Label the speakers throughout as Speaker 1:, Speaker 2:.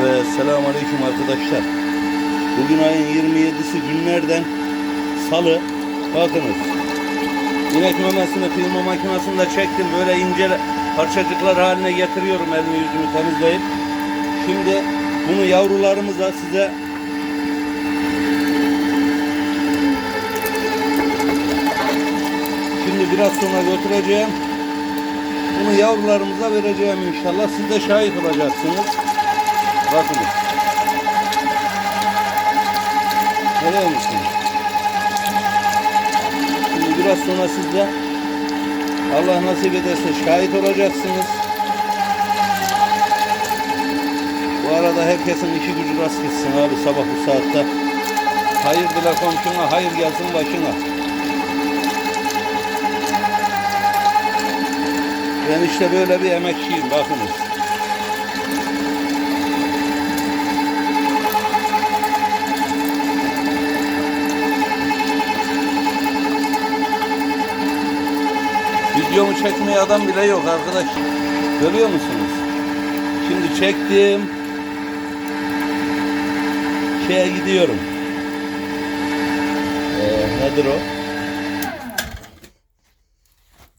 Speaker 1: Evet, selamünaleyküm arkadaşlar. Bugün ayın 27'si günlerden salı. Bakınız. İnek memesini kıyma makinesinde çektim. Böyle ince parçacıklar haline getiriyorum elimi yüzümü temizleyip. Şimdi bunu yavrularımıza size Şimdi biraz sonra götüreceğim. Bunu yavrularımıza vereceğim inşallah. Siz de şahit olacaksınız. Bakınız. Görüyor musunuz? Şimdi biraz sonra siz de Allah nasip ederse şahit olacaksınız. Bu arada herkesin işi gücü rast gitsin abi sabah bu saatte. Hayır bile komşuna, hayır gelsin başına. Ben işte böyle bir emekçiyim bakınız. Videomu çekmeye adam bile yok arkadaş. Görüyor musunuz? Şimdi çektim. Şeye gidiyorum. Ee, nedir o?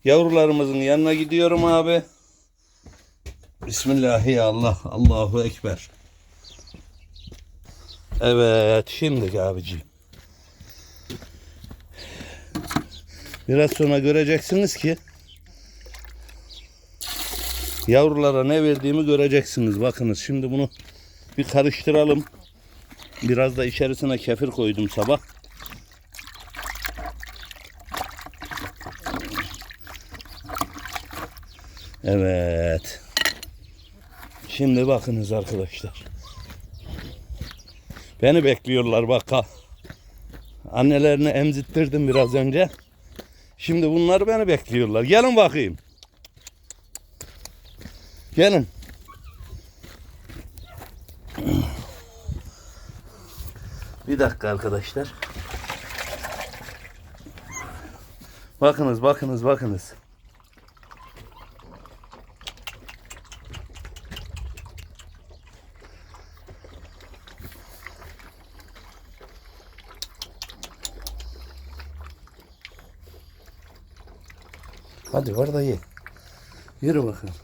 Speaker 1: Yavrularımızın yanına gidiyorum abi. Bismillahi Allah. Allahu Ekber. Evet şimdi abiciğim. Biraz sonra göreceksiniz ki yavrulara ne verdiğimi göreceksiniz. Bakınız şimdi bunu bir karıştıralım. Biraz da içerisine kefir koydum sabah. Evet. Şimdi bakınız arkadaşlar. Beni bekliyorlar bak. ha. Annelerini emzittirdim biraz önce. Şimdi bunlar beni bekliyorlar. Gelin bakayım. Gelin. Bir dakika arkadaşlar. Bakınız, bakınız, bakınız. Hadi var ye. Yürü bakalım.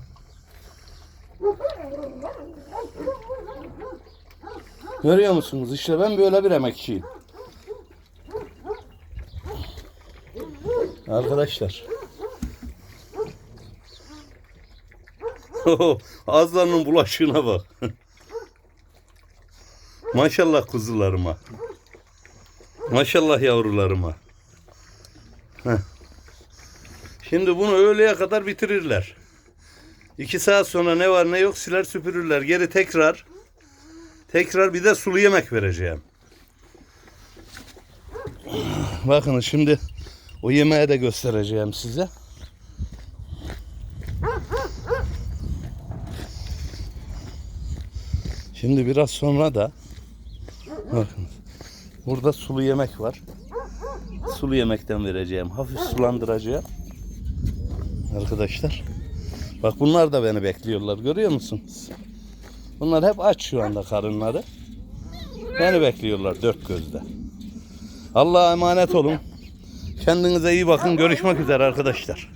Speaker 1: Görüyor musunuz? İşte ben böyle bir emekçiyim. Arkadaşlar. Azlarının bulaşığına bak. Maşallah kuzularıma. Maşallah yavrularıma. Heh. Şimdi bunu öğleye kadar bitirirler. İki saat sonra ne var ne yok siler süpürürler. Geri tekrar tekrar bir de sulu yemek vereceğim. Bakın şimdi o yemeği de göstereceğim size. Şimdi biraz sonra da bakın burada sulu yemek var. Sulu yemekten vereceğim. Hafif sulandıracağım. Arkadaşlar. Bak bunlar da beni bekliyorlar. Görüyor musunuz? Bunlar hep aç şu anda karınları. Beni bekliyorlar dört gözle. Allah'a emanet olun. Kendinize iyi bakın. Görüşmek üzere arkadaşlar.